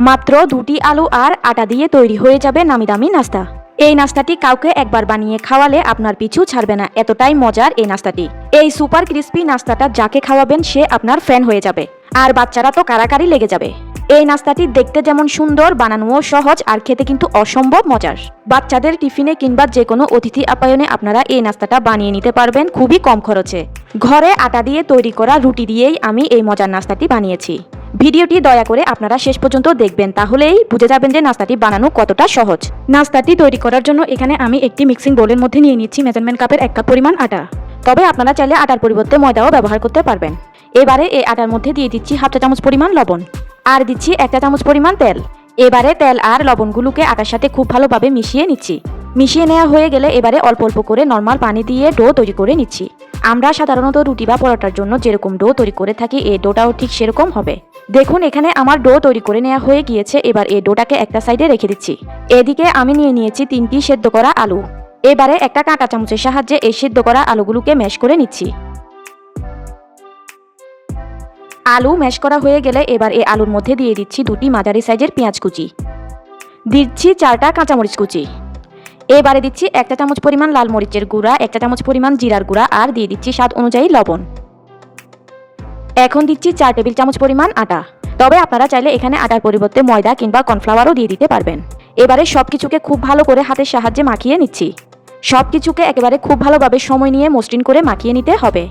মাত্র দুটি আলু আর আটা দিয়ে তৈরি হয়ে যাবে নামি দামি নাস্তা। এই নাস্তাটি কাউকে একবার বানিয়ে খাওয়ালে আপনার পিছু ছাড়বে না, এতটাই মজার এই নাস্তাটি। এই সুপার ক্রিস্পি নাস্তাটা যাকে খাওয়াবেন সে আপনার ফ্যান হয়ে যাবে, আর বাচ্চারা তো কারাকারি লেগে যাবে। এই নাস্তাটি দেখতে যেমন সুন্দর, বানানোও সহজ, আর খেতে কিন্তু অসম্ভব মজার। বাচ্চাদের টিফিনে কিংবা যে কোনো অতিথি আপ্যায়নে আপনারা এই নাস্তাটা বানিয়ে নিতে পারবেন খুবই কম খরচে। ঘরে আটা দিয়ে তৈরি করা রুটি দিয়েই আমি এই মজার নাস্তাটি বানিয়েছি। ভিডিওটি দয়া করে আপনারা শেষ পর্যন্ত দেখবেন, তাহলেই বুঝে যাবেন যে নাস্তাটি বানানো কতটা সহজ। নাস্তাটি তৈরি করার জন্য এখানে আমি একটি মিক্সিং বোলের মধ্যে নিয়ে নিচ্ছি মেজারমেন্ট কাপের এক কাপ পরিমাণ আটা। তবে আপনারা চাইলে আটার পরিবর্তে ময়দাও ব্যবহার করতে পারবেন। এবারে এই আটার মধ্যে দিয়ে দিচ্ছি হাফ চা চামচ পরিমাণ লবণ আর দিচ্ছি এক চা চামচ পরিমাণ তেল। এবারে তেল আর লবণগুলোকে আটার সাথে খুব ভালোভাবে মিশিয়ে নিচ্ছি। মিশিয়ে নেওয়া হয়ে গেলে এবারে অল্প অল্প করে নর্মাল পানি দিয়ে ডো তৈরি করে নিচ্ছি। আমরা সাধারণত রুটি বা পরোটার জন্য যেরকম ডো তৈরি করে থাকি, এই ডোটাও ঠিক সেরকম হবে। দেখুন, এখানে আমার ডো তৈরি করে নেওয়া হয়ে গিয়েছে, এবার এই ডোটাকে একটা সাইডে রেখে দিচ্ছি। এদিকে আমি নিয়ে নিয়েছি তিনটি সেদ্ধ করা আলু। এবারে একটা কাঁটা চামচের সাহায্যে এই সেদ্ধ করা আলুগুলোকে ম্যাশ করে নিচ্ছি। আলু ম্যাশ করা হয়ে গেলে এবার এই আলুর মধ্যে দিয়ে দিচ্ছি দুটি মাঝারি সাইজের পেঁয়াজ কুচি। দিচ্ছি চারটা কাঁচামরিচ কুচি। এবারে দিচ্ছি একটা চামচ পরিমাণ লাল মরিচের গুঁড়া, একটা চামচ পরিমাণ জিরার গুঁড়া, আর দিয়ে দিচ্ছি স্বাদ অনুযায়ী লবণ। এখন দিচ্ছি চার টেবিল চামচ পরিমাণ আটা। তবে আপনারা চাইলে এখানে আটার পরিবর্তে ময়দা কিংবা কর্নফ্লাওয়ারও দিয়ে দিতে পারবেন। এবারে সব কিছুকে খুব ভালো করে হাতের সাহায্যে মাখিয়ে নিচ্ছি। সব কিছুকে একেবারে খুব ভালোভাবে সময় নিয়ে মসৃণ করে মাখিয়ে নিতে হবে।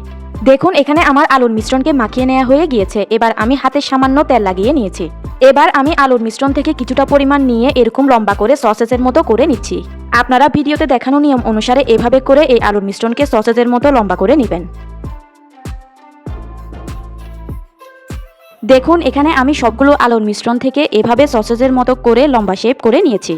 দেখুন, এখানে আমার আলুর মিশ্রণকে মাখিয়ে নেওয়া হয়ে গিয়েছে। এবার আমি হাতে সামান্য তেল লাগিয়ে নিয়েছি। এবার আমি আলুর মিশ্রণ থেকে কিছুটা পরিমাণ নিয়ে এরকম লম্বা করে সসেসের মতো করে নিচ্ছি। আপনারা ভিডিওতে দেখানো নিয়ম অনুসারে এভাবে করে এই আলুর মিশ্রণকে সসেজের মতো লম্বা করে নেবেন। দেখুন, এখানে আমি সবগুলো আলুর মিশ্রণ থেকে এভাবে সসেজের মতো করে লম্বা শেপ করে নিয়েছি।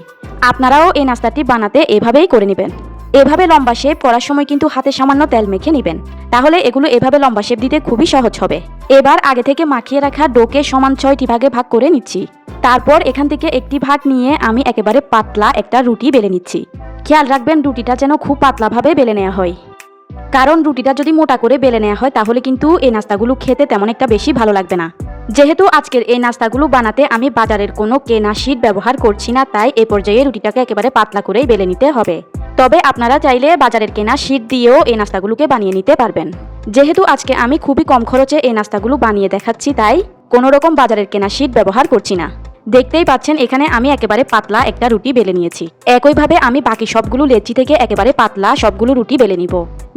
আপনারাও এই নাস্তাটি বানাতে এভাবেই করে নেবেন। এভাবে লম্বা শেপ করার সময় কিন্তু হাতে সামান্য তেল মেখে নেবেন। তাহলে এগুলো এভাবে লম্বা শেপ দিতে খুবই সহজ হবে। এবার আগে থেকে মাখিয়ে রাখা ডোকে সমান ছয়টি ভাগে ভাগ করে নিচ্ছি। তারপর এখান থেকে একটি ভাগ নিয়ে আমি একেবারে পাতলা একটা রুটি বেলে নিচ্ছি। খেয়াল রাখবেন রুটিটা যেন খুব পাতলাভাবে বেলে নেওয়া হয়। কারণ রুটিটা যদি মোটা করে বেলে নেওয়া হয়, তাহলে কিন্তু এই নাস্তাগুলো খেতে তেমন একটা বেশি ভালো লাগবে না। যেহেতু আজকের এই নাস্তাগুলো বানাতে আমি বাজারের কোনো কেনা শীট ব্যবহার করছি না, তাই এ পর্যায়ে রুটিটাকে একেবারে পাতলা করেই বেলে নিতে হবে। তবে আপনারা চাইলে বাজারের কেনা শীট দিয়েও এই নাস্তাগুলোকে বানিয়ে নিতে পারবেন। যেহেতু আজকে আমি খুবই কম খরচে এই নাস্তাগুলো বানিয়ে দেখাচ্ছি, তাই কোনো রকম বাজারের কেনা শীট ব্যবহার করছি না। দেখতেই পাচ্ছেন, এখানে আমি একেবারে পাতলা একটা রুটি বেলে নিয়েছি। একইভাবে আমি বাকি সবগুলো লেচি থেকে একেবারে পাতলা সবগুলো রুটি বেলে নিব।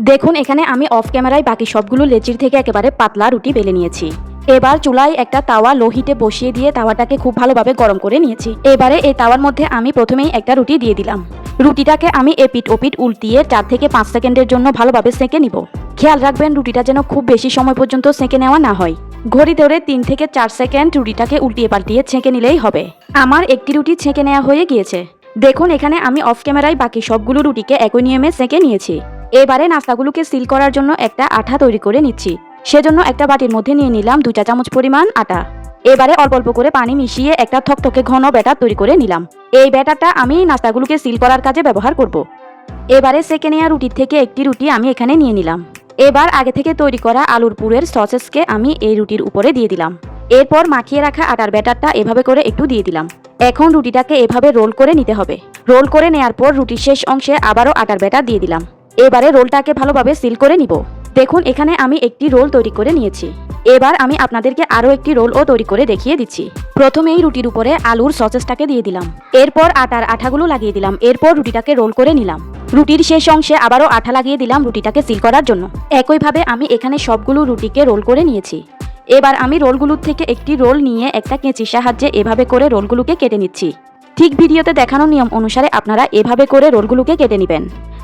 দেখুন, এখানে আমি অফ ক্যামেরায় বাকি সবগুলো লেচির থেকে একেবারে পাতলা রুটি বেলে নিয়েছি। এবার চুলায় একটা তাওয়া লোহিতে বসিয়ে দিয়ে তাওয়াটাকে খুব ভালোভাবে গরম করে নিয়েছি। এবারে এই তাওয়ার মধ্যে আমি প্রথমেই একটা রুটি দিয়ে দিলাম। রুটিটাকে আমি এপিট ওপিট উল্টিয়ে চার থেকে পাঁচ সেকেন্ডের জন্য ভালোভাবে সেঁকে নিব। খেয়াল রাখবেন, রুটিটা যেন খুব বেশি সময় পর্যন্ত সেঁকে নেওয়া না হয়। ঘড়ি ধরে তিন থেকে চার সেকেন্ড রুটিটাকে উল্টিয়ে পাল্টিয়ে ছেঁকে নিলেই হবে। আমার একটি রুটি ছেঁকে নেওয়া হয়ে গিয়েছে। দেখুন, এখানে আমি অফ ক্যামেরায় বাকি সবগুলো রুটিকে একই নিয়মে সেঁকে নিয়েছি। এবারে নাস্তাগুলোকে সিল করার জন্য একটা আঠা তৈরি করে নিচ্ছি। সেজন্য একটা বাটির মধ্যে নিয়ে নিলাম দুই চা চামচ পরিমাণ আটা। এবারে অল্প অল্প করে পানি মিশিয়ে একটা থকথকে ঘন ব্যাটার তৈরি করে নিলাম। এই ব্যাটারটা আমি নাস্তাগুলোকে সিল করার কাজে ব্যবহার করব। এবারে সেকে নেওয়া রুটির থেকে একটি রুটি আমি এখানে নিয়ে নিলাম। এবার আগে থেকে তৈরি করা আলুর পুরের সসেসকে আমি এই রুটির উপরে দিয়ে দিলাম। এরপর মাখিয়ে রাখা আটার ব্যাটারটা এভাবে করে একটু দিয়ে দিলাম। এখন রুটিটাকে এভাবে রোল করে নিতে হবে। রোল করে নেয়ার পর রুটির শেষ অংশে আবারও আটার ব্যাটার দিয়ে দিলাম। এবারে রোলটাকে ভালোভাবে সিল করে নিব। দেখুন, এখানে আমি একটি রোল তৈরি করে নিয়েছি। এবার আমি আপনাদেরকে আরও একটি রোলও তৈরি করে দেখিয়ে দিচ্ছি। প্রথমেই রুটির উপরে আলুর সসেসটাকে দিয়ে দিলাম। এরপর আটার আঠাগুলো লাগিয়ে দিলাম। এরপর রুটিটাকে রোল করে নিলাম। রুটির শেষ অংশে আবারও আঠা লাগিয়ে দিলাম রুটিটাকে সিল করার জন্য। একইভাবে আমি এখানে সবগুলো রুটিকে রোল করে নিয়েছি। এবার আমি রোলগুলোর থেকে একটি রোল নিয়ে একটা কেঁচির সাহায্যে এভাবে করে রোলগুলোকে কেটে নিচ্ছি। ঠিক ভিডিওতে দেখানো নিয়ম অনুসারে আপনারা এভাবে করে রোলগুলোকে কেটে নেবেন।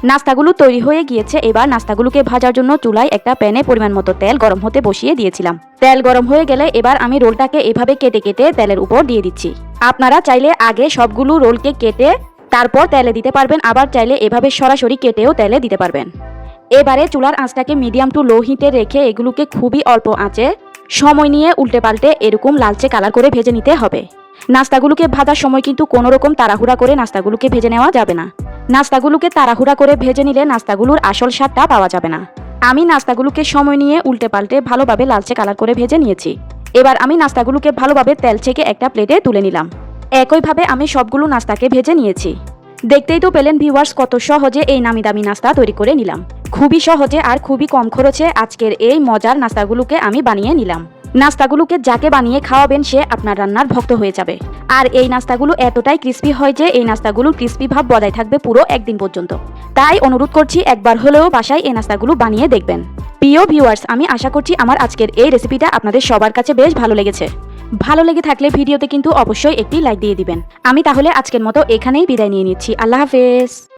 নাস্তাগুলো তৈরি হয়ে গিয়েছে, এবার নাস্তাগুলোকে ভাজার জন্য চুলায় একটা প্যানে পরিমাণ মতো তেল গরম হতে বসিয়ে দিয়েছিলাম। তেল গরম হয়ে গেলে এবার আমি রোলটাকে এভাবে কেটে কেটে তেলের উপর দিয়ে দিচ্ছি। আপনারা চাইলে আগে সবগুলো রোলকে কেটে তারপর তেলে দিতে পারবেন, আবার চাইলে এভাবে সরাসরি কেটেও তেলে দিতে পারবেন। এবারে চুলার আঁচটাকে মিডিয়াম টু লো হিটে রেখে এগুলোকে খুবই অল্প আঁচে সময় নিয়ে উল্টে পাল্টে এরকম লালচে কালার করে ভেজে নিতে হবে। নাস্তাগুলোকে ভাজার সময় কিন্তু কোনো রকম তাড়াহুড়া করে নাস্তাগুলোকে ভেজে নেওয়া যাবে না। নাস্তাগুলোকে তাড়াহুড়া করে ভেজে নিলে নাস্তাগুলোর আসল স্বাদটা পাওয়া যাবে না। আমি নাস্তাগুলোকে সময় নিয়ে উল্টে পাল্টে ভালোভাবে লালচে কালার করে ভেজে নিয়েছি। এবার আমি নাস্তাগুলোকে ভালোভাবে তেল ছেঁকে একটা প্লেটে তুলে নিলাম। একইভাবে আমি সবগুলো নাস্তাকে ভেজে নিয়েছি। দেখতেই তো পেলেন ভিউয়ার্স কত সহজে এই নামি দামি নাস্তা তৈরি করে নিলাম। খুবই সহজে আর খুবই কম খরচে আজকের এই মজার নাস্তাগুলোকে আমি বানিয়ে নিলাম। নাস্তাগুলোকে যাকে বানিয়ে খাওয়াবেন সে আপনার রান্নার ভক্ত হয়ে যাবে। আর এই নাস্তাগুলো এতটাই ক্রিস্পি হয় যে এই নাস্তাগুলোর ক্রিস্পি ভাব বজায় থাকবে পুরো একদিন পর্যন্ত। তাই অনুরোধ করছি একবার হলেও বাসায় এই নাস্তাগুলো বানিয়ে দেখবেন। প্রিয় ভিউয়ার্স আমি আশা করছি আমার আজকের এই রেসিপিটা আপনাদের সবার কাছে বেশ ভালো লেগেছে। ভালো লেগে থাকলে ভিডিওতে কিন্তু অবশ্যই একটি লাইক দিয়ে দিবেন। আমি তাহলে আজকের মতো এখানেই বিদায় নিয়ে নিচ্ছি। আল্লাহ হাফেজ।